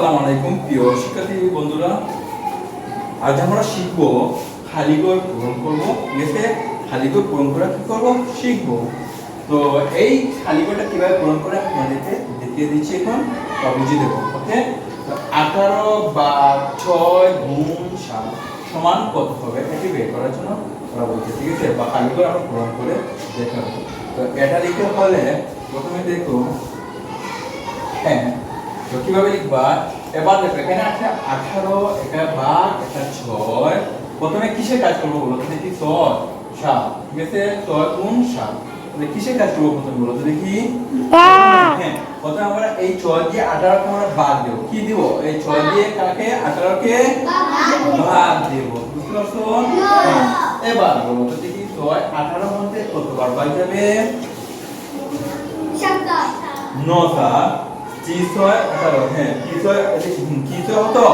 আসসালামু আলাইকুম। প্রিয় শিক্ষার্থী বন্ধুরা, আজ আমরা শিখব খালিগর পূরণ করব। ঠিক খালিগর পূরণ করা কি করব? শিখব। তো এই খালিগরটা কীভাবে পূরণ করে আমি তোমাদেরকে দেখিয়ে দিচ্ছি এখন বা বুঝিয়ে ওকে? আঠারো বা ছয় গুণ সাত সমান কত হবে? এটাকে বের করার জন্য ওরা বলছে, ঠিক আছে, বা খালিগর আমরা পূরণ করে দেখাবো। তো এটা লিখতে হলে প্রথমে দেখো হ্যাঁ তো কীভাবে লিখবা? এবার দেখো এখানে আছে আঠারো এটা ভাগ এটা ছয়। প্রথমে কিসের কাজ করব বলো? তো দেখি ছয় সাত। ঠিক আছে? ছয় গুণ সাত। কিসের কাজ করব প্রথমে বলো? তো দেখি। হ্যাঁ প্রথমে আমরা এই ছয় দিয়ে আঠারোকে আমরা ভাগ দেবো। কি দিব? এই ছয় দিয়ে কাকে? আঠারোকে ভাগ দেবো। বুঝতে পারছ? হ্যাঁ, এবার বলো তো দেখি ছয় আঠারোর মধ্যে কতবার ভাগ যাবে? নটা কি ছয় আঠারো হ্যাঁ কি ছয় কি ছয় হতো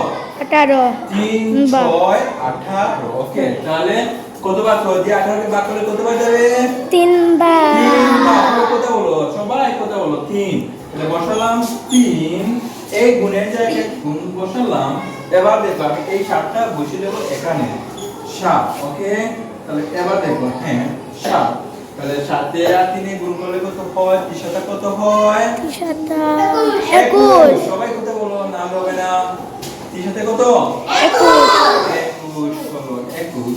আঠারো। তিন ছয় আঠারো ওকে তাহলে কতবার ছয় দিয়ে আঠারোকে ভাগ করলে কতবার যাবে? তিনবার। তিনবার। সবাই কথা বলো? সবাই কথা বলো? তিন। তাহলে বসালাম তিন। এই গুণের জায়গায় গুণ বসালাম। এবার দেখো আমি এই সাতটা বসিয়ে দেবো এখানে। সাত ওকে? তাহলে এবার দেখো হ্যাঁ সাত। তাহলে সাতে আর তিনে গুণ করলে কত হয়? তিন কত হয়? সাতা একুশ। সবাই কথা বলো? নাম হবে না। তিন কত? একুশ। একুশ একুশ।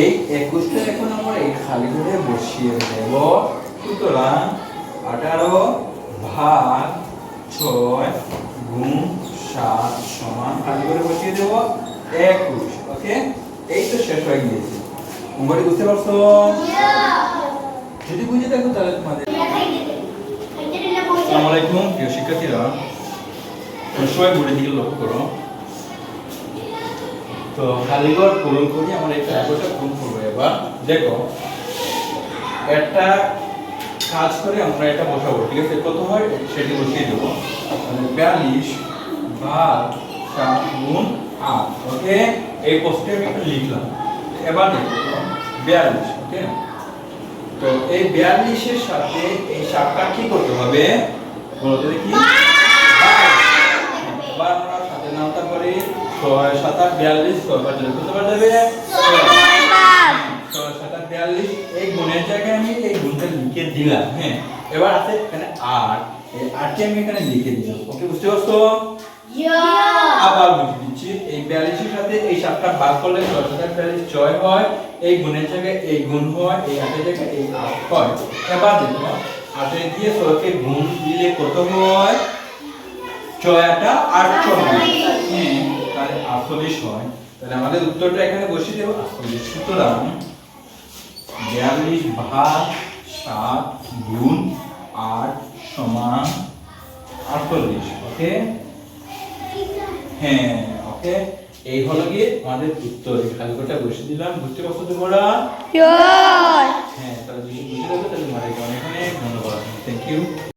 এই একুশটা এখন আমরা এই খালি ঘরে বসিয়ে দেব। সুতরাং আঠারো ভাগ ছয় গুণ সাত সমান খালি ঘরে বসিয়ে দেব। একুশ ওকে এই তো শেষ হয়ে গিয়েছে। তোমরা বুঝতে পারছ? যদি বুঝে দেখো তাহলে তোমাদের। আসসালামু আলাইকুম, প্রিয় শিক্ষার্থীরা। সবাই বোর্ডের দিকে লক্ষ্য করো। তো খালিগড় পূরণ করি, আমরা এই কাগজটা পূরণ করব এবার। দেখো, একটা কাজ করে আমরা এটা বসাবো, ঠিক আছে? কত হয় সেটি বসিয়ে দেবো। মানে বিয়াল্লিশ ভাগ সাত গুণ আট, ওকে? এই পোস্টে আমি একটা লিখলাম। এবার দেখো, বিয়াল্লিশ, ওকে? তো এই বিয়াল্লিশের সাথে এই সাতটা কি করতে হবে? বলতে দেখি। আমরা সাথে নামতে পারি ছয় সাত আট বিয়াল্লিশ ছয় বার যাবে কত বার যাবে ছয় সাত আট বিয়াল্লিশ এই গুণের জায়গায় আমি এই গুণটা লিখে দিলাম হ্যাঁ? এবার আছে এখানে আট এই আটকে আমি এখানে লিখে দিলাম। ওকে বুঝতে পারছ? আবার বুঝে দিচ্ছি এই বিয়াল্লিশের সাথে এই সাতটা ভাগ করলে ছয় বিয়াল্লিশ ছয় হয় এই গুণের জায়গায় এই গুণ হয় এই আটের জায়গায় এই আট হয়। এবার দেখো আটে দিয়ে ছয়কে গুণ দিলে কত হয়? ছয় আটা আটচল্লিশ। হ্যাঁ তাহলে আটচল্লিশ হয়। তাহলে আমাদের উত্তরটা এখানে বসিয়ে দেবো আটচল্লিশ। সুতরাং বিয়াল্লিশ ভাগ সাত গুণ আট সমান আটচল্লিশ ওকে? হ্যাঁ ওকে? এই হলো কি আমাদের উত্তর এই খালিকটা বসিয়ে দিলাম বুঝতে পারছ তোমরা? হ্যাঁ তাহলে বুঝতে পারছ তাহলে তোমাদেরকে অনেক অনেক ধন্যবাদ। Thank you